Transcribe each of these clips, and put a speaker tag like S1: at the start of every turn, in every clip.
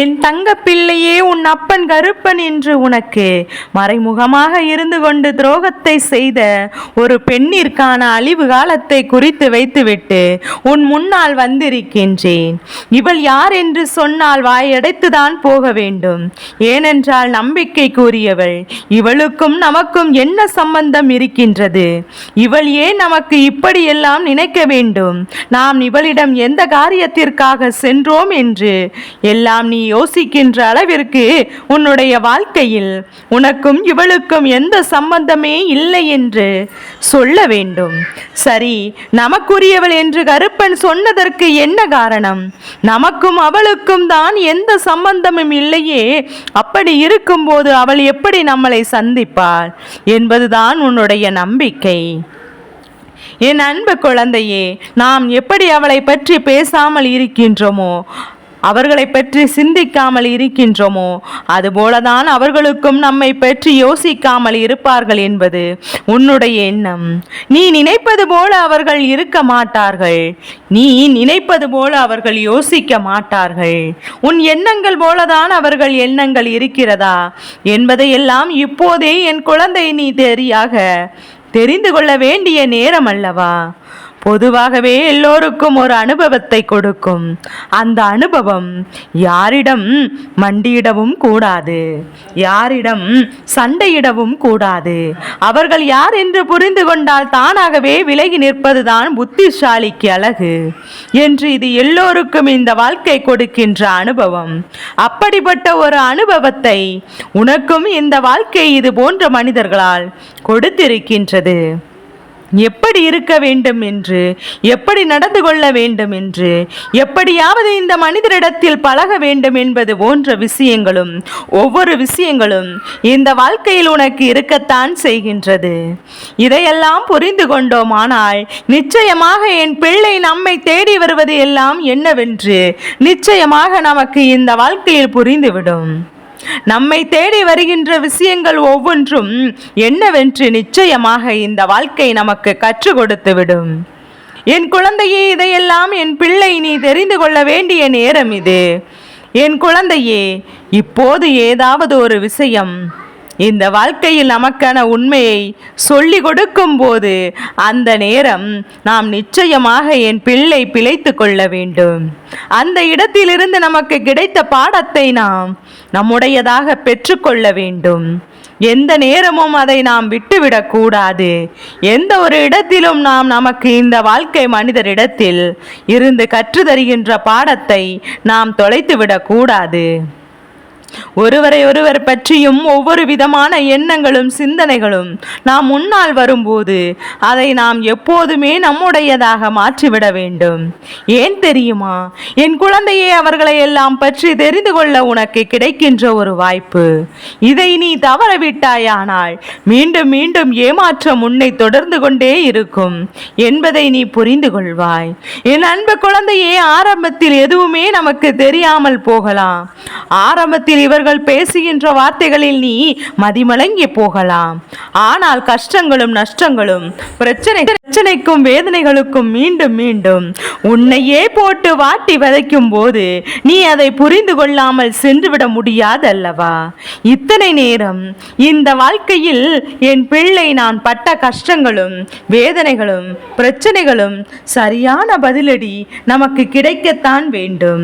S1: என் தங்க பிள்ளையே உன் அப்பன் கருப்பன் என்று உனக்கு மறைமுகமாக இருந்து கொண்டு துரோகத்தை செய்த ஒரு பெண்ணிற்கான அழிவு காலத்தை குறித்து வைத்துவிட்டு உன் முன்னால் வந்திருக்கின்றேன் இவள் யார் என்று சொன்னால் வாயடைத்துதான் போக வேண்டும் ஏனென்றால் நம்பிக்கை கூறியவள் இவளுக்கும் நமக்கும் என்ன சம்பந்தம் இருக்கின்றது இவள் ஏன் நமக்கு இப்படியெல்லாம் நினைக்க வேண்டும் நாம் இவளிடம் எந்த காரியத்திற்காக சென்றோம் என்று எல்லாம் நீ நீ யோசிக்கின்ற அளவிற்கு உன்னுடைய வாழ்க்கையில் உனக்கும் இவளுக்கும் எந்த சம்பந்தமே இல்லை என்று சொல்ல வேண்டும் சரி நமக்குரியவள் என்று கருப்பன் சொன்னதற்கு என்ன காரணம் நமக்கும் அவளுக்கும் தான் எந்த சம்பந்தமும் இல்லையே அப்படி இருக்கும்போது அவள் எப்படி நம்மளை சந்திப்பாள் என்பதுதான் உன்னுடைய நம்பிக்கை என் அன்பு குழந்தையே நாம் எப்படி அவளை பற்றி பேசாமல் இருக்கின்றோமோ அவர்களை பற்றி சிந்திக்காமல் இருக்கின்றோமோ அதுபோலதான் அவர்களுக்கும் நம்மை பற்றி யோசிக்காமல் இருப்பார்கள் என்பது உன்னுடைய எண்ணம் நீ நினைப்பது போல அவர்கள் இருக்க மாட்டார்கள் நீ நினைப்பது போல அவர்கள் யோசிக்க மாட்டார்கள் உன் எண்ணங்கள் போலதான் அவர்கள் எண்ணங்கள் இருக்கிறதா என்பதையெல்லாம் இப்போதே என் குழந்தை நீ தெரியாக தெரிந்து கொள்ள வேண்டிய நேரம் அல்லவா பொதுவாகவே எல்லோருக்கும் ஒரு அனுபவத்தை கொடுக்கும் அந்த அனுபவம் யாரிடம் மண்டியிடவும் கூடாது யாரிடம் சண்டையிடவும் கூடாது அவர்கள் யார் என்று புரிந்து கொண்டால் தானாகவே விலகி நிற்பதுதான் புத்திசாலிக்கு அழகு என்று இது எல்லோருக்கும் இந்த வாழ்க்கை கொடுக்கின்ற அனுபவம் அப்படிப்பட்ட ஒரு அனுபவத்தை உனக்கும் இந்த வாழ்க்கை இது போன்ற மனிதர்களால் கொடுத்திருக்கின்றது எப்படி இருக்க வேண்டும் என்று எப்படி நடந்து கொள்ள வேண்டும் என்று எப்படியாவது இந்த மனிதரிடத்தில் பழக வேண்டும் என்பது போன்ற விஷயங்களும் ஒவ்வொரு விஷயங்களும் இந்த வாழ்க்கையில் உனக்கு இருக்கத்தான் செய்கின்றது இதையெல்லாம் புரிந்து கொண்டோமானால் நிச்சயமாக என் பிள்ளை நம்மை தேடி வருவது எல்லாம் என்னவென்று நிச்சயமாக நமக்கு இந்த வாழ்க்கையில் புரிந்துவிடும் நம்மை தேடி வருகின்ற விஷயங்கள் ஒவ்வொன்றும் என்னவென்று நிச்சயமாக இந்த வாழ்க்கை நமக்கு கற்றுக் கொடுத்து விடும் என் குழந்தையே இதையெல்லாம் என் பிள்ளை நீ தெரிந்து கொள்ள வேண்டிய நேரம் இது என் குழந்தையே இப்போது ஏதாவது ஒரு விஷயம் இந்த வாழ்க்கையில் நமக்கான உண்மையை சொல்லி கொடுக்கும் போது அந்த நேரம் நாம் நிச்சயமாக என் பிள்ளை பிழைத்து கொள்ள வேண்டும் அந்த இடத்திலிருந்து நமக்கு கிடைத்த பாடத்தை நாம் நம்முடையதாக பெற்றுக்கொள்ள வேண்டும் எந்த நேரமும் அதை நாம் விட்டுவிடக்கூடாது எந்த ஒரு இடத்திலும் நாம் நமக்கு இந்த வாழ்க்கை மனிதரிடத்தில் இருந்து கற்று தருகின்ற பாடத்தை நாம் தொலைத்துவிடக்கூடாது ஒருவரை ஒருவர் பற்றியும் ஒவ்வொரு விதமான எண்ணங்களும் சிந்தனைகளும் நாம் முன்னால் வரும்போது அதை நாம் எப்போதுமே நம்முடையதாக மாற்றிவிட வேண்டும் ஏன் தெரியுமா என் குழந்தையே அவர்களை எல்லாம் பற்றி தெரிந்து கொள்ள உனக்கு கிடைக்கின்ற ஒரு வாய்ப்பு இதை நீ தவறவிட்டாயானால் மீண்டும் மீண்டும் ஏமாற்றம் உன்னை தொடர்ந்து கொண்டே இருக்கும் என்பதை நீ புரிந்து கொள்வாய் என் அன்பு குழந்தையே ஆரம்பத்தில் எதுவுமே நமக்கு தெரியாமல் போகலாம் ஆரம்பத்தில் நேரத்தில் இவர்கள் பேசுகின்ற வார்த்தைகளில் நீ மதிமலங்கி போகலாம் ஆனால் கஷ்டங்களும் நஷ்டங்களும் பிரச்சனை பிரச்சனைக்கும் வேதனைகளுக்கும் மீண்டும் மீண்டும் உன்னையே போட்டு வாட்டி வதைக்கும் போது நீ அதை புரிந்து கொள்ளாமல் சென்றுவிட முடியாதல்லவா இத்தனை நேரம் இந்த வாழ்க்கையில் என் பிள்ளை நான் பட்ட கஷ்டங்களும் வேதனைகளும் பிரச்சனைகளும் சரியான பதிலடி நமக்கு கிடைக்கத்தான் வேண்டும்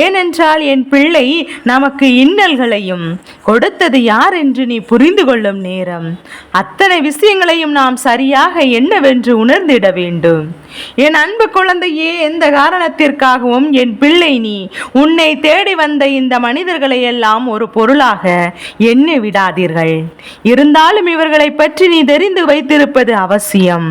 S1: ஏனென்றால் என் பிள்ளை நமக்கு இன்னல்களையும் கொடுத்தது யார் என்று நீ புரிந்து கொள்ளும் நேரம் அத்தனை விஷயங்களையும் நாம் சரியாக என்னவென்று உணர்ந்திட வேண்டும் என் அன்பு குழந்தையே எந்த காரணத்திற்காகவும் என் பிள்ளை நீ உன்னை தேடி வந்த இந்த மனிதர்களை எல்லாம் ஒரு பொருளாக எண்ணி விடாதீர்கள் இருந்தாலும் இவர்களை பற்றி நீ தெரிந்து வைத்திருப்பது அவசியம்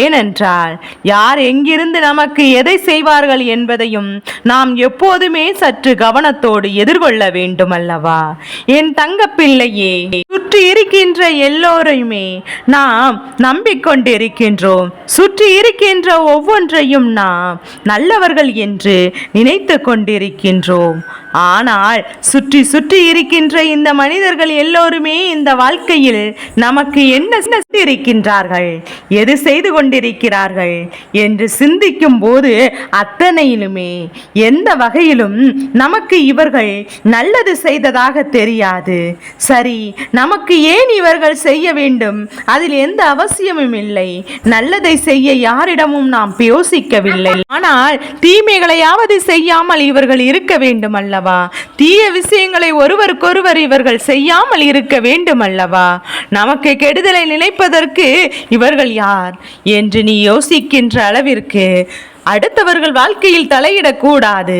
S1: ஏனென்றால் யார் எங்கிருந்து நமக்கு எதை செய்வார்கள் என்பதையும் நாம் எப்போதுமே சற்று கவனத்தோடு எதிர்கொள்ள வேண்டும் அல்லவா என் தங்க பிள்ளையே சுற்றி இருக்கின்ற எல்லோரையுமே நாம் நம்பிக்கொண்டிருக்கின்றோம் சுற்றி சுற்றி இருக்கின்ற ஒவ்வொன்றையும் நாம் நல்லவர்கள் என்று நினைத்து கொண்டிருக்கின்றோம் ஆனால் சுற்றி சுற்றி இருக்கின்ற இந்த மனிதர்கள் எல்லோருமே இந்த வாழ்க்கையில் நமக்கு என்ன இருக்கின்றார்கள் எது செய்து கொண்டிருக்கிறார்கள் என்று சிந்திக்கும் போது அத்தனையிலுமே எந்த வகையிலும் நமக்கு இவர்கள் நல்லது செய்ததாக தெரியாது சரி நமக்கு ஏன் இவர்கள் செய்ய வேண்டும் அதில் எந்த அவசியமும் இல்லை நல்லதை செய்ய யாரிடமும் நாம் யோசிக்கவில்லை ஆனால் தீமைகளையாவது செய்யாமல் இவர்கள் இருக்க வேண்டும் அல்லவா அல்லவா தீய விஷயங்களை ஒருவருக்கொருவர் இவர்கள் செய்யாமல் இருக்க வேண்டும் அல்லவா நமக்கு கெடுதலை நினைப்பதற்கு இவர்கள் யார் என்று நீ யோசிக்கின்ற அளவிற்கு அடுத்தவர்கள் வாழ்க்கையில் தலையிடக்கூடாது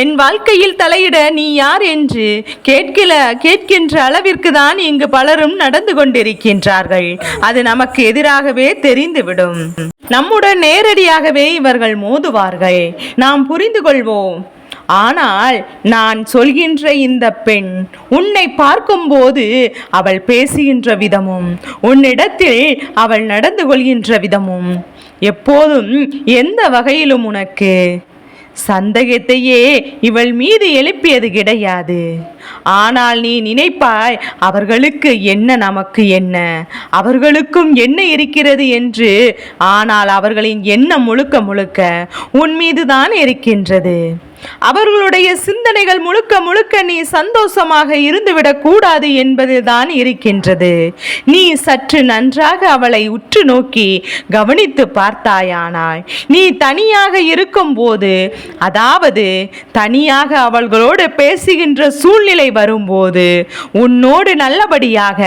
S1: என் வாழ்க்கையில் தலையிட நீ யார் என்று கேட்கல கேட்கின்ற அளவிற்கு தான் இங்கு பலரும் நடந்து கொண்டிருக்கின்றார்கள் அது நமக்கு எதிராகவே தெரிந்துவிடும் நம்முடன் நேரடியாகவே இவர்கள் மோதுவார்கள் நாம் புரிந்து கொள்வோம் ஆனால் நான் சொல்கின்ற இந்த பெண் உன்னை பார்க்கும்போது அவள் பேசுகின்ற விதமும் உன்னிடத்தில் அவள் நடந்து கொள்கின்ற விதமும் எப்போதும் எந்த வகையிலும் உனக்கு சந்தேகத்தையே இவள் மீது எழுப்பியது கிடையாது ஆனால் நீ நினைப்பாய் அவர்களுக்கு என்ன நமக்கு என்ன அவர்களுக்கும் என்ன இருக்கிறது என்று ஆனால் அவர்களின் எண்ணம் முழுக்க முழுக்க உன் மீதுதான் இருக்கின்றது அவர்களுடைய சிந்தனைகள் முழுக்க முழுக்க நீ சந்தோஷமாக கூடாது என்பதுதான் இருக்கின்றது நீ சற்று நன்றாக அவளை உற்று நோக்கி கவனித்து பார்த்தாயானாய் நீ தனியாக இருக்கும்போது அதாவது தனியாக அவள்களோடு பேசுகின்ற சூழ்நிலை வரும்போது உன்னோடு நல்லபடியாக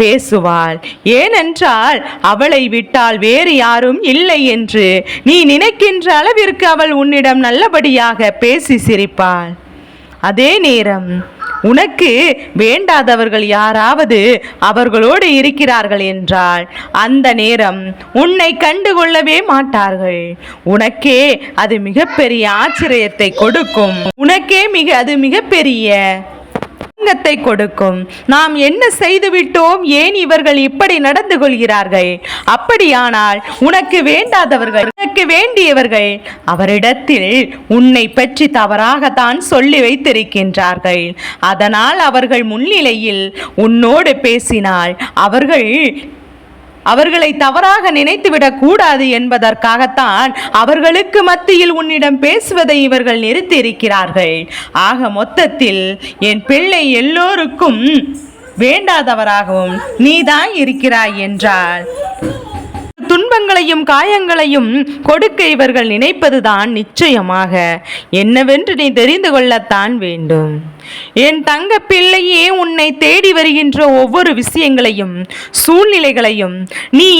S1: பேசுவாள் ஏனென்றால் அவளை விட்டால் வேறு யாரும் இல்லை என்று நீ நினைக்கின்ற அளவிற்கு அவள் உன்னிடம் நல்லபடியாக பே பேசி சிரிப்பாள் அதே நேரம் உனக்கு வேண்டாதவர்கள் யாராவது அவர்களோடு இருக்கிறார்கள் என்றால் அந்த நேரம் உன்னை கண்டுகொள்ளவே மாட்டார்கள் உனக்கே அது மிகப்பெரிய ஆச்சரியத்தை கொடுக்கும் உனக்கே மிக அது மிகப்பெரிய ஆதங்கத்தை கொடுக்கும் நாம் என்ன செய்துவிட்டோம் ஏன் இவர்கள் இப்படி நடந்து கொள்கிறார்கள் அப்படியானால் உனக்கு வேண்டாதவர்கள் உனக்கு வேண்டியவர்கள் அவரிடத்தில் உன்னை பற்றி தவறாகத்தான் சொல்லி வைத்திருக்கின்றார்கள் அதனால் அவர்கள் முன்னிலையில் உன்னோடு பேசினால் அவர்கள் அவர்களை தவறாக நினைத்துவிடக் கூடாது என்பதற்காகத்தான் அவர்களுக்கு மத்தியில் உன்னிடம் பேசுவதை இவர்கள் நிறுத்தியிருக்கிறார்கள் ஆக மொத்தத்தில் என் பிள்ளை எல்லோருக்கும் வேண்டாதவராகவும் நீதான் இருக்கிறாய் என்றால் துன்பங்களையும் காயங்களையும் கொடுக்க இவர்கள் நினைப்பதுதான் நிச்சயமாக என்னவென்று நீ தெரிந்து கொள்ளத்தான் வேண்டும் என் தங்க பிள்ளையே உன்னை தேடி வருகின்ற ஒவ்வொரு விஷயங்களையும் சூழ்நிலைகளையும் நீ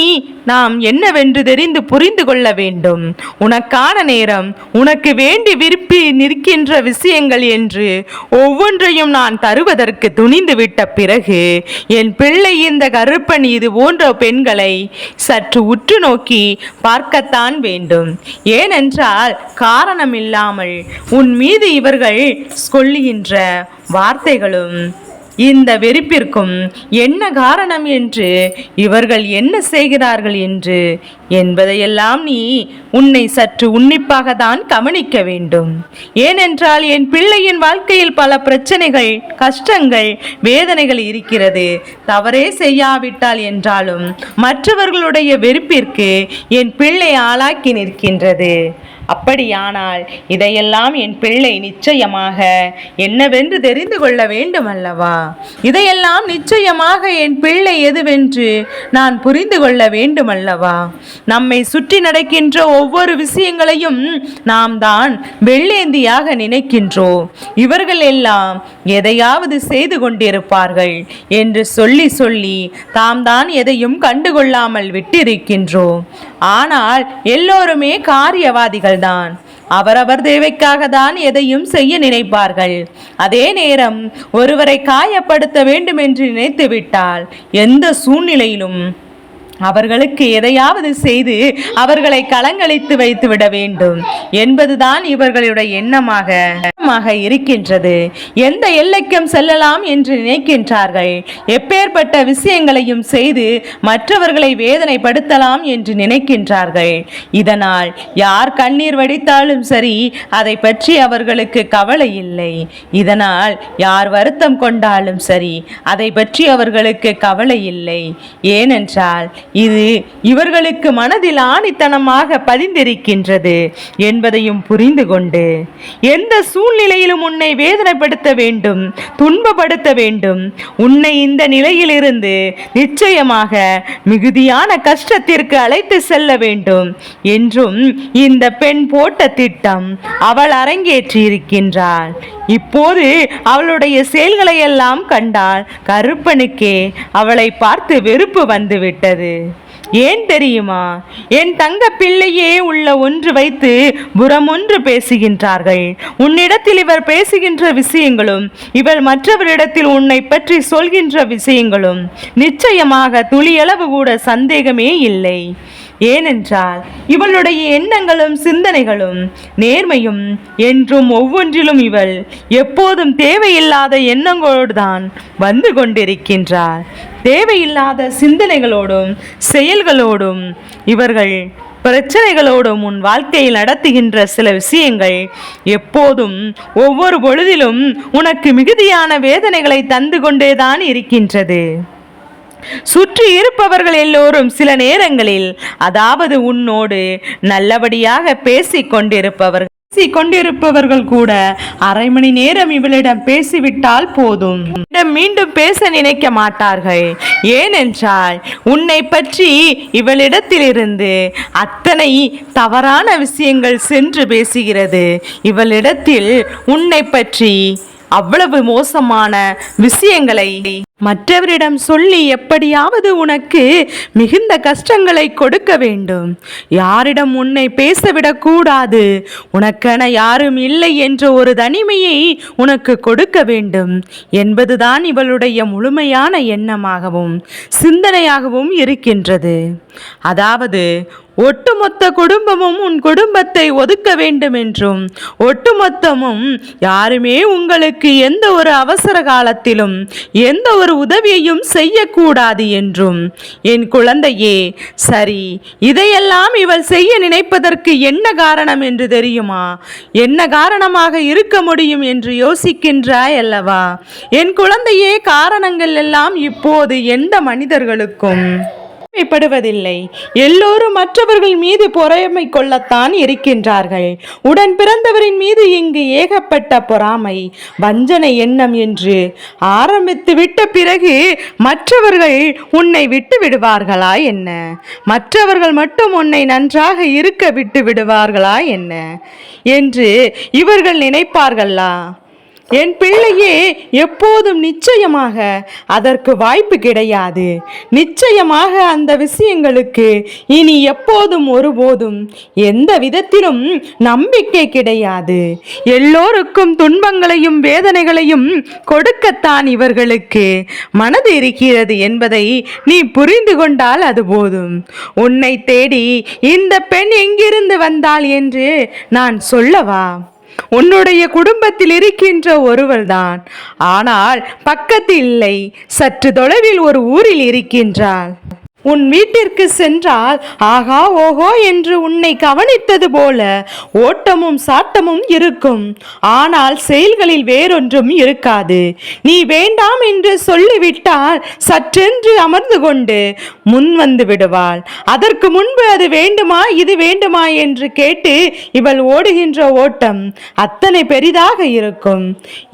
S1: நாம் என்னவென்று தெரிந்து புரிந்து கொள்ள வேண்டும் உனக்கான நேரம் உனக்கு வேண்டி விருப்பி நிற்கின்ற விஷயங்கள் என்று ஒவ்வொன்றையும் நான் தருவதற்கு துணிந்து விட்ட பிறகு என் பிள்ளை இந்த கருப்பன் இது போன்ற பெண்களை சற்று உற்று நோக்கி பார்க்கத்தான் வேண்டும் ஏனென்றால் காரணமில்லாமல் உன் மீது இவர்கள் கொள்ளுகின்ற வார்த்தைகளும் இந்த வெறுப்பிற்கும் என்ன காரணம் என்று இவர்கள் என்ன செய்கிறார்கள் என்று என்பதையெல்லாம் நீ உன்னை சற்று உன்னிப்பாக தான் கவனிக்க வேண்டும் ஏனென்றால் என் பிள்ளையின் வாழ்க்கையில் பல பிரச்சனைகள் கஷ்டங்கள் வேதனைகள் இருக்கிறது தவறே செய்யாவிட்டால் என்றாலும் மற்றவர்களுடைய வெறுப்பிற்கு என் பிள்ளை ஆளாக்கி நிற்கின்றது அப்படியானால் இதையெல்லாம் என் பிள்ளை நிச்சயமாக என்னவென்று தெரிந்து கொள்ள வேண்டும் அல்லவா இதையெல்லாம் நிச்சயமாக என் பிள்ளை எதுவென்று நான் புரிந்து கொள்ள வேண்டும் அல்லவா நம்மை சுற்றி நடக்கின்ற ஒவ்வொரு விஷயங்களையும் நாம் தான் வெள்ளேந்தியாக நினைக்கின்றோம் இவர்கள் எல்லாம் எதையாவது செய்து கொண்டிருப்பார்கள் என்று சொல்லி சொல்லி தாம் தான் எதையும் கண்டுகொள்ளாமல் விட்டிருக்கின்றோம் ஆனால் எல்லோருமே காரியவாதிகள்தான் அவரவர் தேவைக்காக தான் எதையும் செய்ய நினைப்பார்கள் அதே நேரம் ஒருவரை காயப்படுத்த வேண்டும் என்று நினைத்துவிட்டால் எந்த சூழ்நிலையிலும் அவர்களுக்கு எதையாவது செய்து அவர்களை வைத்து வைத்துவிட வேண்டும் என்பதுதான் இவர்களுடைய எண்ணமாக மாக இருக்கின்றது எந்த எல்லைக்கும் செல்லலாம் என்று நினைக்கின்றார்கள் எப்பேற்பட்ட விஷயங்களையும் செய்து மற்றவர்களை வேதனைப்படுத்தலாம் என்று நினைக்கின்றார்கள் இதனால் யார் கண்ணீர் வடித்தாலும் சரி அதை பற்றி அவர்களுக்கு கவலை இல்லை இதனால் யார் வருத்தம் கொண்டாலும் சரி அதை பற்றி அவர்களுக்கு கவலை இல்லை ஏனென்றால் இது இவர்களுக்கு மனதில் ஆணித்தனமாக பதிந்திருக்கின்றது என்பதையும் புரிந்து கொண்டு எந்த சூழ் சூழ்நிலையிலும் உன்னை வேதனைப்படுத்த வேண்டும் துன்பப்படுத்த வேண்டும் உன்னை இந்த நிலையிலிருந்து நிச்சயமாக மிகுதியான கஷ்டத்திற்கு அழைத்து செல்ல வேண்டும் என்றும் இந்த பெண் போட்ட திட்டம் அவள் அரங்கேற்றியிருக்கின்றாள் இப்போது அவளுடைய செயல்களை எல்லாம் கண்டால் கருப்பனுக்கே அவளை பார்த்து வெறுப்பு வந்துவிட்டது ஏன் தெரியுமா என் தங்க பிள்ளையே உள்ள ஒன்று வைத்து புறம் ஒன்று பேசுகின்றார்கள் உன்னிடத்தில் இவர் பேசுகின்ற விஷயங்களும் இவர் மற்றவரிடத்தில் உன்னை பற்றி சொல்கின்ற விஷயங்களும் நிச்சயமாக துளியளவு கூட சந்தேகமே இல்லை ஏனென்றால் இவளுடைய எண்ணங்களும் சிந்தனைகளும் நேர்மையும் என்றும் ஒவ்வொன்றிலும் இவள் எப்போதும் தேவையில்லாத எண்ணங்களோடு தான் வந்து கொண்டிருக்கின்றாள் தேவையில்லாத சிந்தனைகளோடும் செயல்களோடும் இவர்கள் பிரச்சனைகளோடும் உன் வாழ்க்கையில் நடத்துகின்ற சில விஷயங்கள் எப்போதும் ஒவ்வொரு பொழுதிலும் உனக்கு மிகுதியான வேதனைகளை தந்து கொண்டேதான் இருக்கின்றது சுற்றி இருப்பவர்கள் எல்லோரும் சில நேரங்களில் அதாவது உன்னோடு நல்லபடியாக பேசிக் கொண்டிருப்பவர்கள் கூட அரை மணி நேரம் இவளிடம் பேசிவிட்டால் போதும் மீண்டும் பேச நினைக்க மாட்டார்கள் ஏனென்றால் உன்னை பற்றி இவளிடத்திலிருந்து அத்தனை தவறான விஷயங்கள் சென்று பேசுகிறது இவளிடத்தில் உன்னை பற்றி அவ்வளவு மோசமான விஷயங்களை மற்றவரிடம் சொல்லி எப்படியாவது உனக்கு மிகுந்த கஷ்டங்களை கொடுக்க வேண்டும் யாரிடம் உன்னை பேசவிடக்கூடாது உனக்கென யாரும் இல்லை என்ற ஒரு தனிமையை உனக்கு கொடுக்க வேண்டும் என்பதுதான் இவளுடைய முழுமையான எண்ணமாகவும் சிந்தனையாகவும் இருக்கின்றது அதாவது ஒட்டுமொத்த குடும்பமும் உன் குடும்பத்தை ஒதுக்க வேண்டும் என்றும் ஒட்டுமொத்தமும் யாருமே உங்களுக்கு எந்த ஒரு அவசர காலத்திலும் எந்த ஒரு ஒரு உதவியையும் செய்யக்கூடாது என்றும் என் குழந்தையே சரி இதையெல்லாம் இவள் செய்ய நினைப்பதற்கு என்ன காரணம் என்று தெரியுமா என்ன காரணமாக இருக்க முடியும் என்று யோசிக்கின்றாய் அல்லவா என் குழந்தையே காரணங்கள் எல்லாம் இப்போது எந்த மனிதர்களுக்கும் பெருமைப்படுவதில்லை எல்லோரும் மற்றவர்கள் மீது பொறாமை கொள்ளத்தான் இருக்கின்றார்கள் உடன் பிறந்தவரின் மீது இங்கு ஏகப்பட்ட பொறாமை வஞ்சனை எண்ணம் என்று ஆரம்பித்து விட்ட பிறகு மற்றவர்கள் உன்னை விட்டு விடுவார்களா என்ன மற்றவர்கள் மட்டும் உன்னை நன்றாக இருக்க விட்டு விடுவார்களா என்ன என்று இவர்கள் நினைப்பார்களா என் பிள்ளையே எப்போதும் நிச்சயமாக அதற்கு வாய்ப்பு கிடையாது நிச்சயமாக அந்த விஷயங்களுக்கு இனி எப்போதும் ஒருபோதும் எந்த விதத்திலும் நம்பிக்கை கிடையாது எல்லோருக்கும் துன்பங்களையும் வேதனைகளையும் கொடுக்கத்தான் இவர்களுக்கு மனது இருக்கிறது என்பதை நீ புரிந்து கொண்டால் அது போதும் உன்னை தேடி இந்த பெண் எங்கிருந்து வந்தாள் என்று நான் சொல்லவா உன்னுடைய குடும்பத்தில் இருக்கின்ற ஒருவர்தான் ஆனால் பக்கத்தில் இல்லை சற்று தொலைவில் ஒரு ஊரில் இருக்கின்றாள் உன் வீட்டிற்கு சென்றால் ஆகா ஓஹோ என்று உன்னை கவனித்தது போல ஓட்டமும் சாட்டமும் இருக்கும் ஆனால் செயல்களில் வேறொன்றும் இருக்காது நீ வேண்டாம் என்று சொல்லிவிட்டால் சற்றென்று அமர்ந்து கொண்டு முன் வந்து விடுவாள் அதற்கு முன்பு அது வேண்டுமா இது வேண்டுமா என்று கேட்டு இவள் ஓடுகின்ற ஓட்டம் அத்தனை பெரிதாக இருக்கும்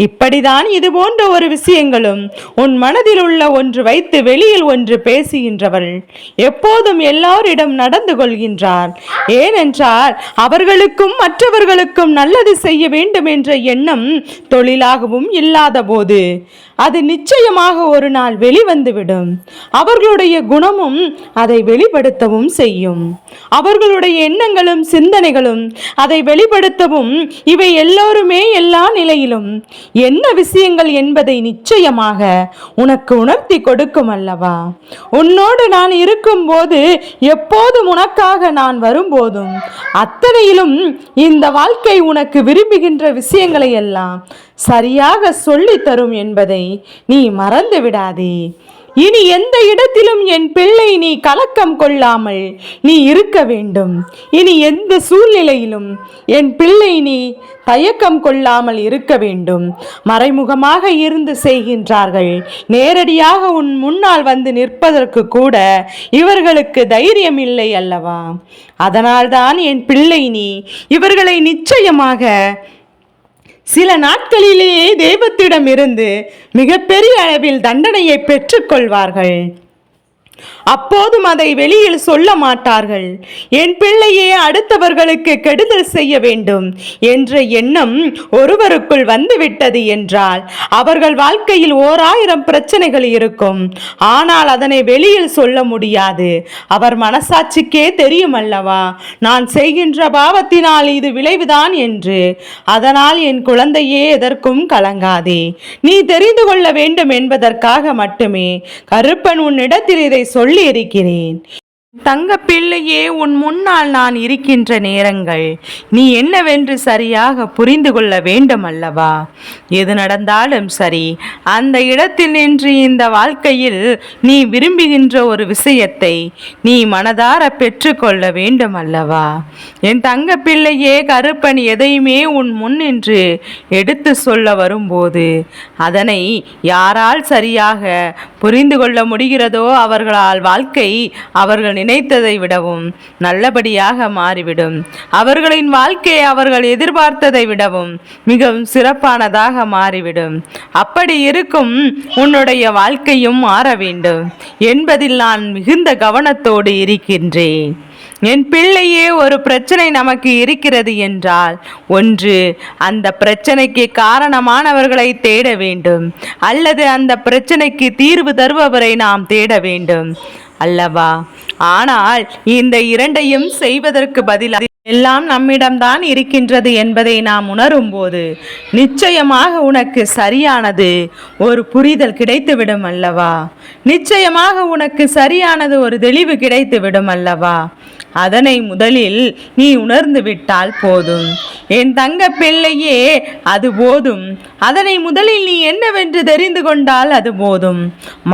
S1: இப்படிதான் இது போன்ற ஒரு விஷயங்களும் உன் மனதில் உள்ள ஒன்று வைத்து வெளியில் ஒன்று பேசுகின்றவள் எப்போதும் எல்லோரிடம் நடந்து கொள்கின்றார் ஏனென்றால் அவர்களுக்கும் மற்றவர்களுக்கும் நல்லது செய்ய வேண்டும் என்ற எண்ணம் தொழிலாகவும் இல்லாத போது அது நிச்சயமாக ஒரு நாள் வெளிவந்துவிடும் அவர்களுடைய குணமும் அதை வெளிப்படுத்தவும் செய்யும் அவர்களுடைய எண்ணங்களும் சிந்தனைகளும் அதை வெளிப்படுத்தவும் இவை எல்லோருமே எல்லா நிலையிலும் என்ன விஷயங்கள் என்பதை நிச்சயமாக உனக்கு உணர்த்தி கொடுக்கும் அல்லவா உன்னோடு நான் இருக்கும்போது எப்போதும் உனக்காக நான் வரும்போதும் அத்தனையிலும் இந்த வாழ்க்கை உனக்கு விரும்புகின்ற விஷயங்களை எல்லாம் சரியாக சொல்லி தரும் என்பதை நீ மறந்து விடாதே இனி எந்த இடத்திலும் என் பிள்ளை நீ கலக்கம் கொள்ளாமல் நீ இருக்க வேண்டும் இனி எந்த சூழ்நிலையிலும் என் பிள்ளை நீ தயக்கம் கொள்ளாமல் இருக்க வேண்டும் மறைமுகமாக இருந்து செய்கின்றார்கள் நேரடியாக உன் முன்னால் வந்து நிற்பதற்கு கூட இவர்களுக்கு தைரியம் இல்லை அல்லவா அதனால்தான் என் பிள்ளை நீ இவர்களை நிச்சயமாக சில நாட்களிலேயே தெய்வத்திடமிருந்து மிகப்பெரிய அளவில் தண்டனையை பெற்றுக்கொள்வார்கள் அப்போதும் அதை வெளியில் சொல்ல மாட்டார்கள் என் பிள்ளையே அடுத்தவர்களுக்கு கெடுதல் செய்ய வேண்டும் என்ற எண்ணம் ஒருவருக்குள் வந்துவிட்டது என்றால் அவர்கள் வாழ்க்கையில் ஓர் ஆயிரம் பிரச்சனைகள் இருக்கும் ஆனால் அதனை வெளியில் சொல்ல முடியாது அவர் மனசாட்சிக்கே தெரியும் அல்லவா நான் செய்கின்ற பாவத்தினால் இது விளைவுதான் என்று அதனால் என் குழந்தையே எதற்கும் கலங்காதே நீ தெரிந்து கொள்ள வேண்டும் என்பதற்காக மட்டுமே கருப்பன் உன்னிடத்தில் இதை சொல்லியிருக்கிறேன் தங்க பிள்ளையே உன் முன்னால் நான் இருக்கின்ற நேரங்கள் நீ என்னவென்று சரியாக புரிந்து கொள்ள வேண்டும் அல்லவா எது நடந்தாலும் சரி அந்த இடத்தில் நின்று இந்த வாழ்க்கையில் நீ விரும்புகின்ற ஒரு விஷயத்தை நீ மனதார பெற்றுக்கொள்ள வேண்டும் அல்லவா என் தங்க பிள்ளையே கருப்பன் எதையுமே உன் முன் நின்று எடுத்து சொல்ல வரும்போது அதனை யாரால் சரியாக புரிந்து கொள்ள முடிகிறதோ அவர்களால் வாழ்க்கை அவர்கள் நினைத்ததை விடவும் நல்லபடியாக மாறிவிடும் அவர்களின் வாழ்க்கை அவர்கள் எதிர்பார்த்ததை விடவும் மிகவும் சிறப்பானதாக மாறிவிடும் அப்படி இருக்கும் உன்னுடைய வாழ்க்கையும் மாற வேண்டும் என்பதில் நான் மிகுந்த கவனத்தோடு இருக்கின்றேன் என் பிள்ளையே ஒரு பிரச்சனை நமக்கு இருக்கிறது என்றால் ஒன்று அந்த பிரச்சனைக்கு காரணமானவர்களை தேட வேண்டும் அல்லது அந்த பிரச்சனைக்கு தீர்வு தருபவரை நாம் தேட வேண்டும் அல்லவா ஆனால் இந்த இரண்டையும் செய்வதற்கு பதிலாக எல்லாம் நம்மிடம்தான் இருக்கின்றது என்பதை நாம் உணரும்போது நிச்சயமாக உனக்கு சரியானது ஒரு புரிதல் கிடைத்துவிடும் அல்லவா நிச்சயமாக உனக்கு சரியானது ஒரு தெளிவு கிடைத்துவிடும் அல்லவா அதனை முதலில் நீ உணர்ந்து விட்டால் போதும் என் தங்க பிள்ளையே அது போதும் அதனை முதலில் நீ என்னவென்று தெரிந்து கொண்டால் அது போதும்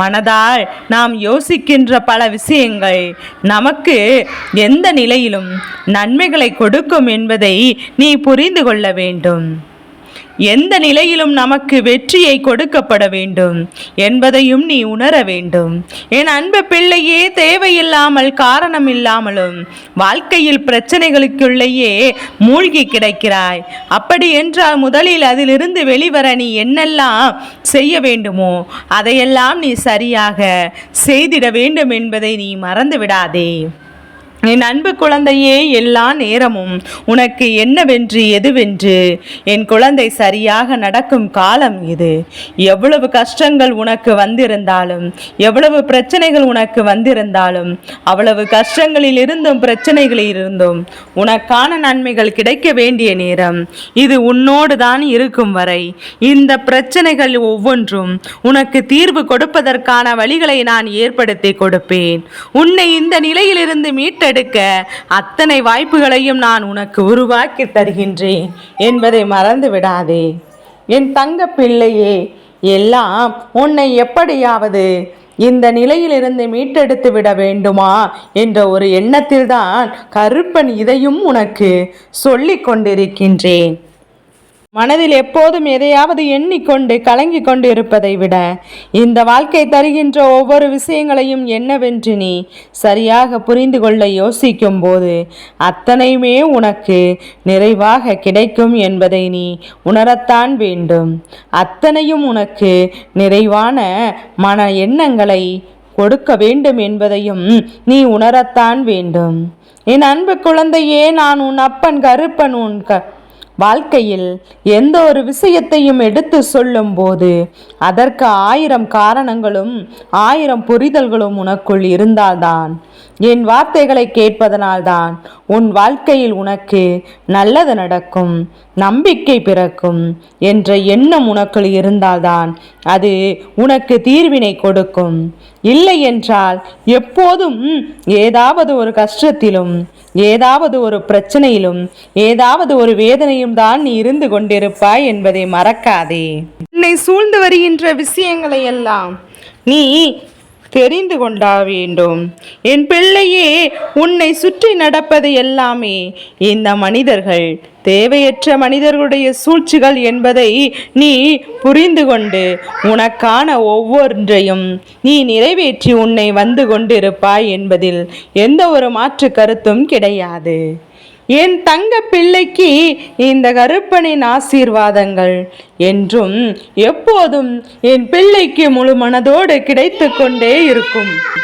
S1: மனதால் நாம் யோசிக்கின்ற பல விஷயங்கள் நமக்கு எந்த நிலையிலும் நன்மைகளை கொடுக்கும் என்பதை நீ புரிந்து கொள்ள வேண்டும் எந்த நிலையிலும் நமக்கு வெற்றியை கொடுக்கப்பட வேண்டும் என்பதையும் நீ உணர வேண்டும் என் அன்பு பிள்ளையே தேவையில்லாமல் காரணம் இல்லாமலும் வாழ்க்கையில் பிரச்சனைகளுக்குள்ளேயே மூழ்கி கிடைக்கிறாய் அப்படி என்றால் முதலில் அதிலிருந்து வெளிவர நீ என்னெல்லாம் செய்ய வேண்டுமோ அதையெல்லாம் நீ சரியாக செய்திட வேண்டும் என்பதை நீ மறந்து விடாதே என் அன்பு குழந்தையே எல்லா நேரமும் உனக்கு என்னவென்று எதுவென்று என் குழந்தை சரியாக நடக்கும் காலம் இது எவ்வளவு கஷ்டங்கள் உனக்கு வந்திருந்தாலும் எவ்வளவு பிரச்சனைகள் உனக்கு வந்திருந்தாலும் அவ்வளவு கஷ்டங்களில் இருந்தும் பிரச்சனைகளில் இருந்தும் உனக்கான நன்மைகள் கிடைக்க வேண்டிய நேரம் இது உன்னோடு தான் இருக்கும் வரை இந்த பிரச்சனைகள் ஒவ்வொன்றும் உனக்கு தீர்வு கொடுப்பதற்கான வழிகளை நான் ஏற்படுத்தி கொடுப்பேன் உன்னை இந்த நிலையிலிருந்து மீட்ட எடுக்க அத்தனை வாய்ப்புகளையும் நான் உனக்கு உருவாக்கி தருகின்றேன் என்பதை மறந்து விடாதே என் தங்க பிள்ளையே எல்லாம் உன்னை எப்படியாவது இந்த நிலையிலிருந்து மீட்டெடுத்து விட வேண்டுமா என்ற ஒரு எண்ணத்தில்தான் கருப்பன் இதையும் உனக்கு சொல்லி கொண்டிருக்கின்றேன் மனதில் எப்போதும் எதையாவது எண்ணிக்கொண்டு கலங்கி கொண்டு இருப்பதை விட இந்த வாழ்க்கை தருகின்ற ஒவ்வொரு விஷயங்களையும் என்னவென்று நீ சரியாக புரிந்து கொள்ள யோசிக்கும் போது அத்தனையுமே உனக்கு நிறைவாக கிடைக்கும் என்பதை நீ உணரத்தான் வேண்டும் அத்தனையும் உனக்கு நிறைவான மன எண்ணங்களை கொடுக்க வேண்டும் என்பதையும் நீ உணரத்தான் வேண்டும் என் அன்பு குழந்தையே நான் உன் அப்பன் கருப்பன் உன் க வாழ்க்கையில் எந்த ஒரு விஷயத்தையும் எடுத்து சொல்லும்போது அதற்கு ஆயிரம் காரணங்களும் ஆயிரம் புரிதல்களும் உனக்குள் இருந்தால்தான் என் வார்த்தைகளை கேட்பதனால்தான் உன் வாழ்க்கையில் உனக்கு நல்லது நடக்கும் நம்பிக்கை பிறக்கும் என்ற எண்ணம் உனக்குள் இருந்தால்தான் அது உனக்கு தீர்வினை கொடுக்கும் இல்லை என்றால் எப்போதும் ஏதாவது ஒரு கஷ்டத்திலும் ஏதாவது ஒரு பிரச்சனையிலும் ஏதாவது ஒரு வேதனையும் தான் நீ இருந்து கொண்டிருப்பாய் என்பதை மறக்காதே உன்னை சூழ்ந்து வருகின்ற விஷயங்களை எல்லாம் நீ தெரிந்து கொண்டா வேண்டும் என் பிள்ளையே உன்னை சுற்றி நடப்பது எல்லாமே இந்த மனிதர்கள் தேவையற்ற மனிதர்களுடைய சூழ்ச்சிகள் என்பதை நீ புரிந்து கொண்டு உனக்கான ஒவ்வொன்றையும் நீ நிறைவேற்றி உன்னை வந்து கொண்டிருப்பாய் என்பதில் எந்த ஒரு மாற்று கருத்தும் கிடையாது என் தங்க பிள்ளைக்கு இந்த கருப்பனின் ஆசீர்வாதங்கள் என்றும் எப்போதும் என் பிள்ளைக்கு முழு மனதோடு கிடைத்து கொண்டே இருக்கும்